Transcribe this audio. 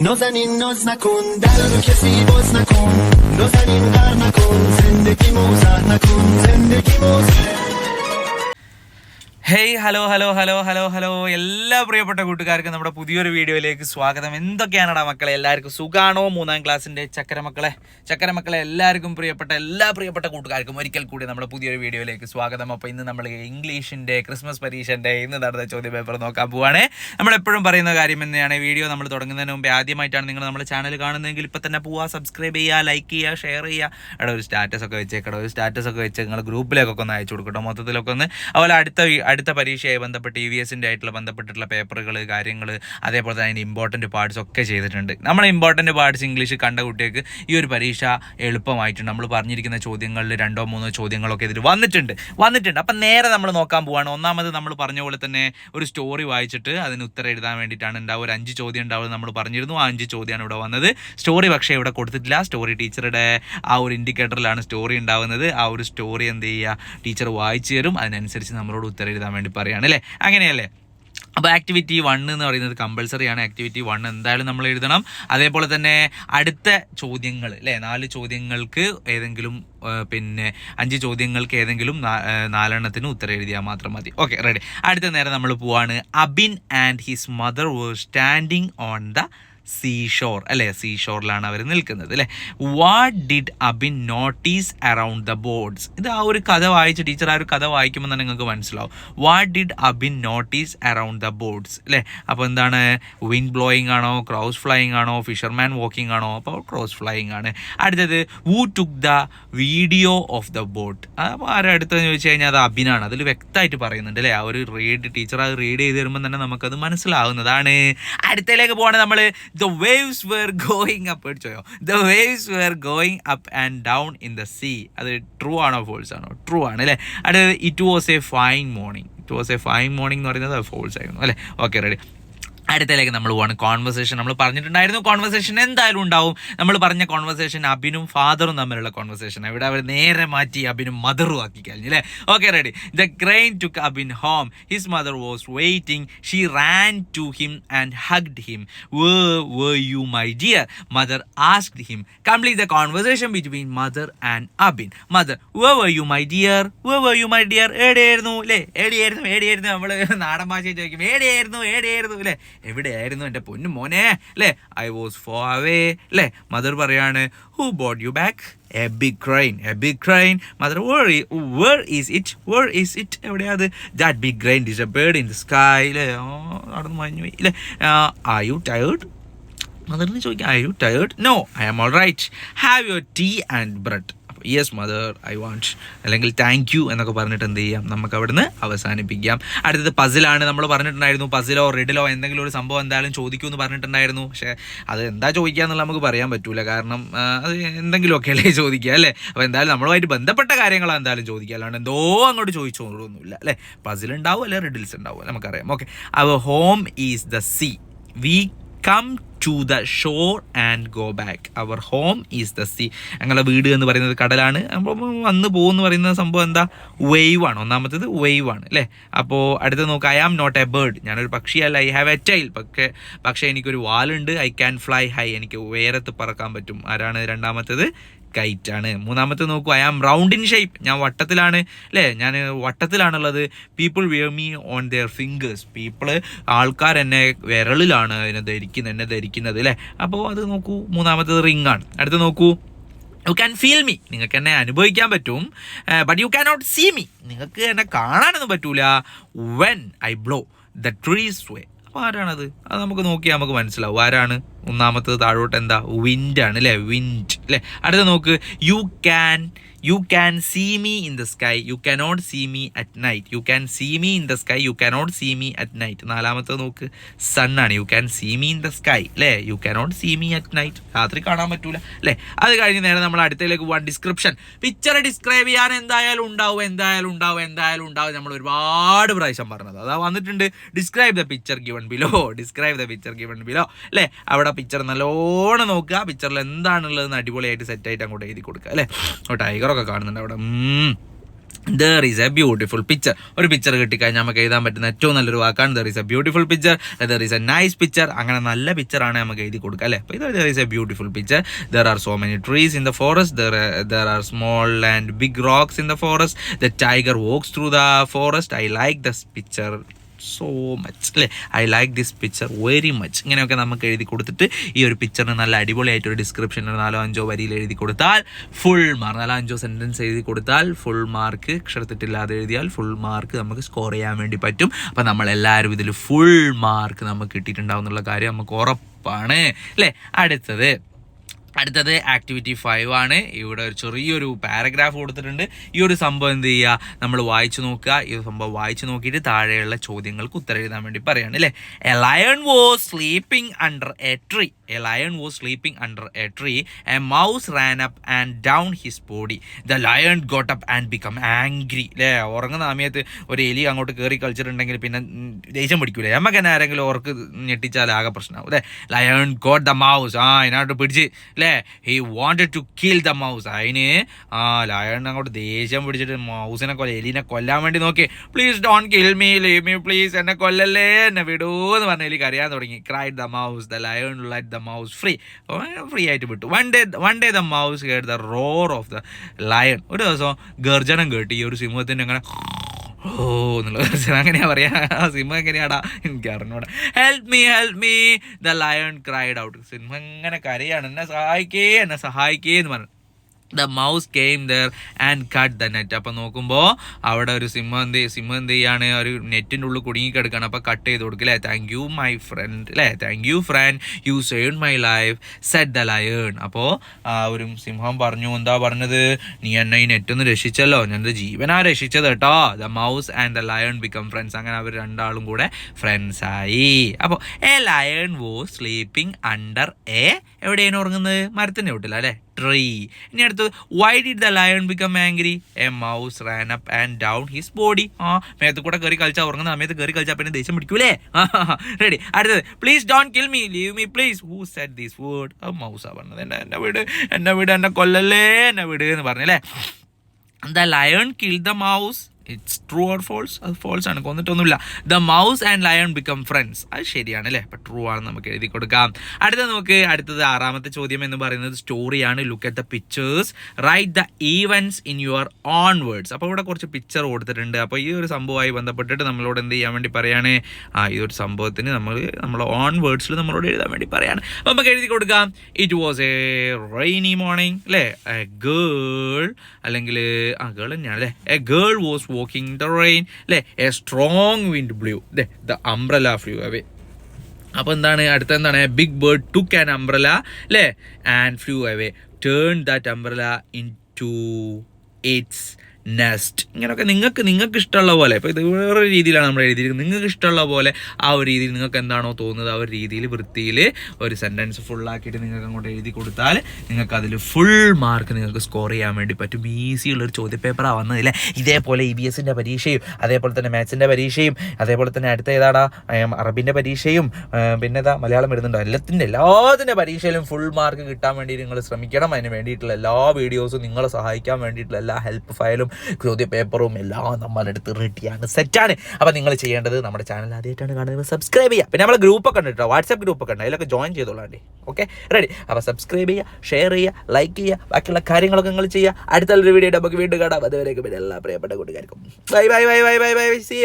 نازنین ناز نکن در رو کسی باز نکن نازنین غر نکن زندگی موزر نکن زندگی موزر hey hello hello hello hello hello എല്ലാ പ്രിയപ്പെട്ട കൂട്ടുകാർക്കും നമ്മുടെ പുതിയൊരു വീഡിയോയിലേക്ക് സ്വാഗതം. എന്തൊക്കെയാണടാ മക്കളെ? എല്ലാവർക്കും സുഖാണോ? മൂന്നാം ക്ലാസ്സിന്റെ ചക്കരമക്കളെ ചക്കരമക്കളെ എല്ലാവർക്കും പ്രിയപ്പെട്ട എല്ലാ പ്രിയപ്പെട്ട കൂട്ടുകാർക്കും ഒരിക്കൽ കൂടി നമ്മുടെ പുതിയൊരു വീഡിയോയിലേക്ക് സ്വാഗതം. അപ്പോൾ ഇന്ന് നമ്മൾ ഇംഗ്ലീഷിന്റെ ക്രിസ്മസ് പരീക്ഷന്റെ ഇന്ന് നടന്ന ചോദ്യ പേപ്പർ നോക്കാൻ പോവാണ്. നമ്മളെപ്പോഴും പറയുന്ന കാര്യം തന്നെയാണ് വീഡിയോ നമ്മൾ തുടങ്ങുന്നതിന് മുമ്പ് ആദ്യമായിട്ടാണ് നിങ്ങൾ നമ്മുടെ ചാനൽ കാണുന്നതെങ്കിൽ ഇപ്പം തന്നെ പോവുക സബ്സ്ക്രൈബ് ചെയ്യുക ലൈക്ക് ചെയ്യുക ഷെയർ ചെയ്യുക അവിടെ ഒരു സ്റ്റാറ്റസ് ഒക്കെ വെച്ചേക്കട ഒരു സ്റ്റാറ്റസ് ഒക്കെ വെച്ച് നിങ്ങൾ ഗ്രൂപ്പിലേക്കൊക്കെ ഒന്ന് അയച്ചു കൊടുക്കട്ടോ മൊത്തത്തിലൊക്കെ ഒന്ന്. അതുപോലെ അടുത്ത അടുത്ത പരീക്ഷയായി ബന്ധപ്പെട്ട് ഇ വി എസിന്റെ ആയിട്ടുള്ള ബന്ധപ്പെട്ടിട്ടുള്ള പേപ്പറുകൾ കാര്യങ്ങൾ അതേപോലെ തന്നെ അതിന്റെ ഇമ്പോർട്ടന്റ് പാർട്സ് ഒക്കെ ചെയ്തിട്ടുണ്ട്. നമ്മൾ ഇമ്പോർട്ടന്റ് പാർട്സ് ഇംഗ്ലീഷ് കണ്ട കുട്ടികൾക്ക് ഈ ഒരു പരീക്ഷ എളുപ്പമായിട്ടുണ്ട്. നമ്മൾ പറഞ്ഞിരിക്കുന്ന ചോദ്യങ്ങളിൽ രണ്ടോ മൂന്നോ ചോദ്യങ്ങളൊക്കെ ഇതിൽ വന്നിട്ടുണ്ട്. വന്നിട്ടുണ്ട്. അപ്പം നേരെ നമ്മൾ നോക്കാൻ പോവാണ്. ഒന്നാമത് നമ്മൾ പറഞ്ഞ പോലെ തന്നെ ഒരു സ്റ്റോറി വായിച്ചിട്ട് അതിന് ഉത്തരം എഴുതാൻ വേണ്ടിയിട്ടാണ് ഉണ്ടാവുക. ഒരു അഞ്ച് ചോദ്യം ഉണ്ടാവുക നമ്മൾ പറഞ്ഞിരുന്നു. ആ അഞ്ച് ചോദ്യമാണ് ഇവിടെ വന്നത്. സ്റ്റോറി പക്ഷേ ഇവിടെ കൊടുത്തിട്ടില്ല. സ്റ്റോറി ടീച്ചറുടെ ആ ഒരു ഇൻഡിക്കേറ്ററിലാണ് സ്റ്റോറി ഉണ്ടാവുന്നത്. ആ ഒരു സ്റ്റോറി എന്ത് ചെയ്യുക? ടീച്ചർ വായിച്ചു തരും. അതിനനുസരിച്ച് നമ്മളോട് ഉത്തരം വേണ്ടി പറയുകയാണ് അല്ലേ? അങ്ങനെയല്ലേ? അപ്പോൾ ആക്ടിവിറ്റി വൺ എന്ന് പറയുന്നത് കമ്പൾസറി ആണ്. ആക്ടിവിറ്റി വൺ എന്തായാലും നമ്മൾ എഴുതണം. അതേപോലെ തന്നെ അടുത്ത ചോദ്യങ്ങൾ അല്ലേ? നാല് ചോദ്യങ്ങൾക്ക് ഏതെങ്കിലും പിന്നെ അഞ്ച് ചോദ്യങ്ങൾക്ക് ഏതെങ്കിലും നാലെണ്ണത്തിന് ഉത്തരം എഴുതിയാൽ മാത്രം മതി. ഓക്കെ റെഡി അടുത്ത നേരം നമ്മൾ പോവാണ്. Abin and his mother were standing on the sea അല്ലെ? അല്ലേ സീ ഷോറിലാണ് അവർ നിൽക്കുന്നത് അല്ലേ? What did Abin notice around the boards ഇത് ആ ഒരു കഥ വായിച്ച് ടീച്ചർ ആ ഒരു കഥ വായിക്കുമ്പോൾ തന്നെ നിങ്ങൾക്ക് മനസ്സിലാവും. What did Abin notice around the boards അല്ലേ? അപ്പോൾ എന്താണ്? വിൻഡ് ബ്ലോയിങ് ആണോ? ക്രൗസ് ഫ്ലൈയിങ് ആണോ? ഫിഷർമാൻ വാക്കിംഗ് ആണോ? അപ്പോൾ ക്രോസ് ഫ്ലൈയിങ് ആണ്. അടുത്തത് who took the video of the boat അപ്പോൾ ആരടുത്തെന്ന് ചോദിച്ചു കഴിഞ്ഞാൽ അത് അബിനാണ്. അതിൽ വ്യക്തമായിട്ട് പറയുന്നുണ്ട് അല്ലേ? ആ ഒരു റീഡ് ടീച്ചർ അത് റീഡ് ചെയ്ത് തരുമ്പോൾ തന്നെ നമുക്കത് മനസ്സിലാവുന്നതാണ്. അടുത്തയിലേക്ക് പോകണേ നമ്മൾ the waves were going up അടിച്ചോയോ the waves were going up and down in the sea അത് ട്രൂ ആണോ ഫോൾസ് ആണോ? ട്രൂ ആണ് അല്ലേ? അടുത്തത് it was a fine morning it was a fine morning എന്ന് പറയുന്നത് ഫോൾസ് ആയിരുന്നു അല്ലേ? ഓക്കെ റെഡി അടുത്തതിലേക്ക് നമ്മൾ പോവാണ്. കോൺവെർസേഷൻ നമ്മൾ പറഞ്ഞിട്ടുണ്ടായിരുന്നു കോൺവെർസേഷൻ എന്തായാലും ഉണ്ടാവും. നമ്മൾ പറഞ്ഞ കോൺവെർസേഷൻ അബിനും ഫാദറും തമ്മിലുള്ള കോൺവെർസേഷൻ ഇവിടെ അവർ നേരെ മാറ്റി അബിനും മദറും ആക്കി കഴിഞ്ഞു അല്ലേ? Okay ready the crane to Abin home his mother was waiting she ran to him and hugged him where you my dear mother asked him complete the conversation between mother and Abin mother where where you my dear where where you my dear എവിടെയായിരുന്നു? അല്ലേ എവിടെയായിരുന്നു? എവിടെയായിരുന്നു? നമ്മൾ നാടൻ ഭാഷയിൽ ചോദിക്കും. എവിടെയായിരുന്നു? എവിടെയായിരുന്നു? അല്ലേ എവിടെയായിരുന്നു എന്റെ പൊന്നു മോനെ? അല്ലേ ഐ വാസ് ഫോ അവേ അല്ലേ മദർ പറയാണ് who brought you back a big crane a big crane mother where where is it where is it എവിടെയാ അത്? That big crane is a bird in the sky അല്ലേ നടന്ന് മഞ്ഞു അല്ലേ are you tired മദറിന് ചോദിക്കാം I you tired no I am all right have your tea and bread yes mother I want അല്ലെങ്കിൽ thank you എന്നൊക്കെ പറഞ്ഞിട്ട് എന്ത് ചെയ്യാം? നമുക്ക് അവിടുന്ന് അവസാനിപ്പിക്കാം. അടുത്തത് പസിലാണ് നമ്മൾ പറഞ്ഞിട്ടുണ്ടായിരുന്നു പസിലോ റിഡിലോ എന്തെങ്കിലും ഒരു സംഭവം എന്തായാലും ചോദിക്കൂ എന്ന് പറഞ്ഞിട്ടുണ്ടായിരുന്നു. പക്ഷേ അത് എന്താ ചോദിക്കുക എന്നുള്ള നമുക്ക് പറയാൻ പറ്റൂല. കാരണം അത് എന്തെങ്കിലുമൊക്കെ അല്ലേ ചോദിക്കുക അല്ലേ? അപ്പോൾ എന്തായാലും നമ്മളുമായിട്ട് ബന്ധപ്പെട്ട കാര്യങ്ങളോ എന്തായാലും ചോദിക്കുക. അല്ലാണ്ട് എന്തോ അങ്ങോട്ട് ചോദിച്ചോളൊന്നുമില്ല അല്ലേ? പസിൽ ഉണ്ടാവും അല്ലെ റിഡിൽസ് ഉണ്ടാവും നമുക്കറിയാം. ഓക്കെ അപ്പോൾ home is the sea we come to the shore and go back our home is the sea ഞങ്ങളുടെ വീട് എന്ന് പറയുന്നത് കടലാണ്. അപ്പോൾ വന്ന് പോകുമെന്ന് പറയുന്ന സംഭവം എന്താ? വേവ് ആണ്. ഒന്നാമത്തേത് വേവ് ആണ് അല്ലേ? അപ്പോൾ അടുത്ത് നോക്കുക I am not a bird ഞാനൊരു പക്ഷിയല്ല. ഐ ഹാവ് എ ടൈൽ പക്ഷേ പക്ഷേ എനിക്കൊരു വാലുണ്ട്. ഐ ക്യാൻ ഫ്ലൈ ഹൈ എനിക്ക് ഉയരത്ത് പറക്കാൻ പറ്റും. ആരാണ് രണ്ടാമത്തേത്? കൈറ്റ് ആണ് മൂന്നാമത്തെ നോക്കൂ I am round in shape ഞാൻ വട്ടത്തിലാണ് അല്ലേ? ഞാൻ വട്ടത്തിലാണുള്ളത്. People wear me on their fingers people ആൾക്കാർ എന്നെ വിരളിലാണ് എന്നെ ധരിക്കുന്നത് എന്നെ ധരിക്കുന്നത് അല്ലേ? അപ്പോൾ അത് നോക്കൂ മൂന്നാമത്തത് റിംഗ് ആണ്. അടുത്ത് നോക്കൂ യു ക്യാൻ ഫീൽ മീ നിങ്ങൾക്ക് എന്നെ അനുഭവിക്കാൻ പറ്റും but you can not see me നിങ്ങൾക്ക് എന്നെ കാണാനൊന്നും പറ്റൂല. When I blow the trees wave അപ്പോൾ ആരാണത്? അത് നമുക്ക് നോക്കിയാൽ നമുക്ക് മനസ്സിലാവും. ആരാണ്? ഒന്നാമത്തത് താഴോട്ട് എന്താ? വിൻഡ് ആണ് അല്ലേ വിൻഡ് അല്ലേ അടുത്ത നോക്ക്. You can you can see me in the sky you cannot see me at night you can see me in the sky you cannot see me at night നാലാമത്തെ നോക്ക്. സൺ ആണ്. You can see me in the sky അല്ലേ you cannot see me at night രാത്രി കാണാൻ പറ്റൂല. അല്ലേ അത് കഴിഞ്ഞ് നേരെ നമ്മൾ അടുത്തേക്ക് പോകാൻ ഡിസ്ക്രിപ്ഷൻ പിക്ചർ ഡിസ്ക്രൈബ് ചെയ്യാൻ എന്തായാലും ഉണ്ടാവും എന്തായാലും ഉണ്ടാവും എന്തായാലും ഉണ്ടാവും നമ്മൾ ഒരുപാട് പ്രാവശ്യം പറഞ്ഞത്. അതാ വന്നിട്ടുണ്ട്. Describe the picture given below describe the picture given below അല്ലേ അവിടെ പിക്ചർ നല്ലോണം നോക്കുക. പിക്ചറിൽ എന്താണുള്ളതെന്ന് അടിപൊളിയായിട്ട് സെറ്റായിട്ട് അങ്ങോട്ട് എഴുതി കൊടുക്കുക അല്ലേ? ടൈഗറൊക്കെ കാണുന്നുണ്ട് അവിടെ. There is a beautiful picture ഒരു പിക്ചർ കിട്ടിക്കഴിഞ്ഞാൽ നമുക്ക് എഴുതാൻ പറ്റുന്ന ഏറ്റവും നല്ലൊരു വാക്കാണ് there is a beautiful picture there is a nice picture അങ്ങനെ നല്ല പിക്ചറാണ് നമുക്ക് എഴുതി കൊടുക്കുക അല്ലേ? അപ്പോൾ ഇത് there is a beautiful picture there are so many trees in the forest there there are small and big rocks in the forest the tiger walks through the forest I like this picture so much അല്ലേ I like this picture very much ഇങ്ങനെയൊക്കെ നമുക്ക് എഴുതി കൊടുത്തിട്ട് ഈ ഒരു പിക്ചറിന് നല്ല അടിപൊളിയായിട്ട് ഒരു ഡിസ്ക്രിപ്ഷൻ നാലോ അഞ്ചോ വരിയിൽ എഴുതി കൊടുത്താൽ ഫുൾ മാർക്ക് നാലോ അഞ്ചോ സെന്റൻസ് എഴുതി കൊടുത്താൽ ഫുൾ മാർക്ക് ക്ഷരത്തിട്ടില്ലാതെ എഴുതിയാൽ ഫുൾ മാർക്ക് നമുക്ക് സ്കോർ ചെയ്യാൻ വേണ്ടി പറ്റും. അപ്പം നമ്മളെല്ലാവരും ഇതിൽ ഫുൾ മാർക്ക് നമുക്ക് കിട്ടിയിട്ടുണ്ടാവും എന്നുള്ള കാര്യം നമുക്ക് ഉറപ്പാണ് അല്ലേ അടുത്തത്. അടുത്തത് ആക്ടിവിറ്റി ഫൈവ് ആണ്. ഇവിടെ ഒരു ചെറിയൊരു പാരഗ്രാഫ് കൊടുത്തിട്ടുണ്ട്. ഈ ഒരു സംഭവം എന്ത് ചെയ്യുക നമ്മൾ വായിച്ചു നോക്കുക. ഈ ഒരു സംഭവം വായിച്ചു നോക്കിയിട്ട് താഴെയുള്ള ചോദ്യങ്ങൾക്ക് ഉത്തരം എഴുതാൻ വേണ്ടി പറയാണ് അല്ലേ? A lion was sleeping under a tree a lion was sleeping under a tree a mouse ran up and down his body the lion got up and become angry അല്ലേ ഉറങ്ങുന്ന സമയത്ത് ഒരു എലി അങ്ങോട്ട് കയറി കളിച്ചിട്ടുണ്ടെങ്കിൽ പിന്നെ ദേഷ്യം പിടിക്കൂലേ? നമുക്ക് തന്നെ ആരെങ്കിലും ഓർക്ക് ഞെട്ടിച്ചാൽ ആകെ പ്രശ്നമാവും അല്ലേ ലയൺ ഗോട്ട് ദ മൗസ് ആ അതിനകത്ത് പിടിച്ച് അല്ലേ he wanted to kill the mouse അതിന് ആ ലയൺ അങ്ങോട്ട് ദേഷ്യം പിടിച്ചിട്ട് മൗസിനെ കൊല്ല എലിനെ കൊല്ലാൻ വേണ്ടി നോക്കി. Please don't kill me leave me please എന്നെ കൊല്ലല്ലേ. എന്നെ വിടൂ എന്ന് പറഞ്ഞ എലി കരയാൻ തുടങ്ങി. Cried the mouse the lion let the mouse free free ആയിട്ട് വിട്ടു. One day one day the mouse കേട്ട് the roar of the lion ഒരു ദിവസം ഗർജനം കേട്ട് ഈ ഒരു സിംഹത്തിന്റെ അങ്ങനെ ഓ എന്നുള്ള അങ്ങനെയാ പറയാ. സിംഹം എങ്ങനെയാടാ? എനിക്ക് അറിഞ്ഞൂടാ. Help me help me the lion cried out സിംഹം ഇങ്ങനെ കരയാണ്. എന്നെ സഹായിക്കേ എന്നെ സഹായിക്കേ എന്ന് പറഞ്ഞു. The mouse came there and cut the net അപ്പം നോക്കുമ്പോൾ അവിടെ ഒരു സിംഹം എന്ത് സിംഹം എന്ത് ചെയ്യാണ്? ഒരു നെറ്റിന്റെ ഉള്ളിൽ കുടുങ്ങി കിടക്കുകയാണ് അപ്പോൾ കട്ട് ചെയ്ത് കൊടുക്കുക അല്ലേ താങ്ക് യു മൈ ഫ്രണ്ട് അല്ലേ thank you friend you saved my life said the lion അപ്പോൾ ഒരു സിംഹം പറഞ്ഞു എന്താ പറഞ്ഞത്? നീ എന്നെ ഈ നെറ്റൊന്ന് രക്ഷിച്ചല്ലോ. ഞാൻ എന്റെ ജീവനാ രക്ഷിച്ചത് കേട്ടോ the mouse and the lion become friends അങ്ങനെ അവർ രണ്ടാളും കൂടെ ഫ്രണ്ട്സായി അപ്പോൾ a lion was sleeping under a എവിടെയാണ് ഉറങ്ങുന്നത്? മരത്തിന്റെ വീട്ടില അല്ലേ ട്രീ ഇനി അടുത്തത് why did the lion become angry a mouse ran up and down his body ആ മേത്ത് കൂടെ കയറി കളിച്ചാൽ ഉറങ്ങുന്ന സമയത്ത് കയറി കളിച്ചാൽ പിന്നെ ദേഷ്യം പിടിക്കൂലേ? റെഡി അടുത്തത് please don't kill me leave me please who said these words ആ മൗസാ പറഞ്ഞത്. എന്റെ എന്റെ വീട് എന്റെ വീട് എന്നെ കൊല്ലല്ലേ എന്നെ വീട് എന്ന് പറഞ്ഞല്ലേ the lion kill the mouse it's true or false അത് ഫോൾസ് ആണ്. കൊന്നിട്ടൊന്നുമില്ല. The mouse and lion become friends അത് ശരിയാണ് അല്ലേ? അപ്പം ട്രൂ ആണ് നമുക്ക് എഴുതി കൊടുക്കാം. അടുത്ത നമുക്ക് അടുത്തത് ആറാമത്തെ ചോദ്യം എന്ന് പറയുന്നത് സ്റ്റോറിയാണ് look at the pictures write the events in your own words അപ്പോൾ ഇവിടെ കുറച്ച് പിക്ചർ കൊടുത്തിട്ടുണ്ട്. അപ്പോൾ ഈ ഒരു സംഭവമായി ബന്ധപ്പെട്ടിട്ട് നമ്മളോട് എന്ത് ചെയ്യാൻ വേണ്ടി പറയാണ്? ആ ഈ ഒരു സംഭവത്തിന് നമ്മൾ നമ്മളെ ഓൺ വേർഡ്സിൽ നമ്മളോട് എഴുതാൻ വേണ്ടി പറയാണ്. അപ്പോൾ നമുക്ക് എഴുതി കൊടുക്കാം. It was a rainy morning അല്ലേ? എ ഗേൾ അല്ലെങ്കിൽ ആ ഗേൾ തന്നെയാണ് അല്ലേ? A girl was walking the rain അല്ലേ a strong wind blew the umbrella flew away അപ്പോൾ എന്താണ് അടുത്ത എന്താണ്? Big bird took an umbrella അല്ലേ and flew away turn that umbrella into its nest ഇങ്ങനെയൊക്കെ നിങ്ങൾക്ക് നിങ്ങൾക്ക് ഇഷ്ടമുള്ള പോലെ. ഇപ്പോൾ ഇത് വേറൊരു രീതിയിലാണ് നമ്മൾ എഴുതിയിരിക്കുന്നത്. നിങ്ങൾക്ക് ഇഷ്ടമുള്ള പോലെ ആ ഒരു രീതിയിൽ നിങ്ങൾക്ക് എന്താണോ തോന്നുന്നത് ആ ഒരു രീതിയിൽ വൃത്തിയിൽ ഒരു സെന്റൻസ് ഫുള്ളാക്കിയിട്ട് നിങ്ങൾക്ക് അങ്ങോട്ട് എഴുതി കൊടുത്താൽ നിങ്ങൾക്ക് അതിൽ ഫുൾ മാർക്ക് നിങ്ങൾക്ക് സ്കോർ ചെയ്യാൻ വേണ്ടി പറ്റും. ഈസി ഉള്ളൊരു ചോദ്യ പേപ്പറാണ് വന്നതില്ലേ ഇതേപോലെ ഇ ബി എസിന്റെ പരീക്ഷയും അതേപോലെ തന്നെ മാത്സിന്റെ പരീക്ഷയും അതേപോലെ തന്നെ അടുത്ത ഏതാടാ? അറബിന്റെ പരീക്ഷയും പിന്നെ ഏതാ മലയാളം വരുന്നുണ്ടോ എല്ലാത്തിന്റെ എല്ലാത്തിന്റെ പരീക്ഷയിലും ഫുൾ മാർക്ക് കിട്ടാൻ വേണ്ടി നിങ്ങൾ ശ്രമിക്കണം. അതിന് വേണ്ടിയിട്ടുള്ള എല്ലാ വീഡിയോസും നിങ്ങളെ സഹായിക്കാൻ വേണ്ടിയിട്ടുള്ള എല്ലാ ഹെൽപ്പ് ഫയലും ചോദ്യ പേപ്പറും എല്ലാം നമ്മളെടുത്ത് റെഡിയാണ് സെറ്റാണ്. അപ്പോൾ നിങ്ങൾ ചെയ്യേണ്ടത് നമ്മുടെ ചാനൽ ആദ്യമായിട്ടാണ് കാണുന്നത് സബ്സ്ക്രൈബ് ചെയ്യുക. പിന്നെ നമ്മളെ ഗ്രൂപ്പൊക്കെ ഉണ്ട് കേട്ടോ ഗ്രൂപ്പ് ഗ്രൂപ്പൊക്കെ ഉണ്ട് അതിലൊക്കെ ജോയിൻ ചെയ്തോളാണ്ടി. ഓക്കെ റെഡി അപ്പോൾ സബ്സ്ക്രൈബ് ചെയ്യുക ഷെയർ ചെയ്യുക ലൈക്ക് ചെയ്യുക ബാക്കിയുള്ള കാര്യങ്ങളൊക്കെ നിങ്ങൾ ചെയ്യുക. അടുത്തുള്ളൊരു വീഡിയോ നമുക്ക് വീണ്ടും കാണാം. അതുവരെയൊക്കെ പിന്നെ എല്ലാ പ്രിയപ്പെട്ട കൂട്ടുകാർക്കും. Bye bye bye bye bye bye see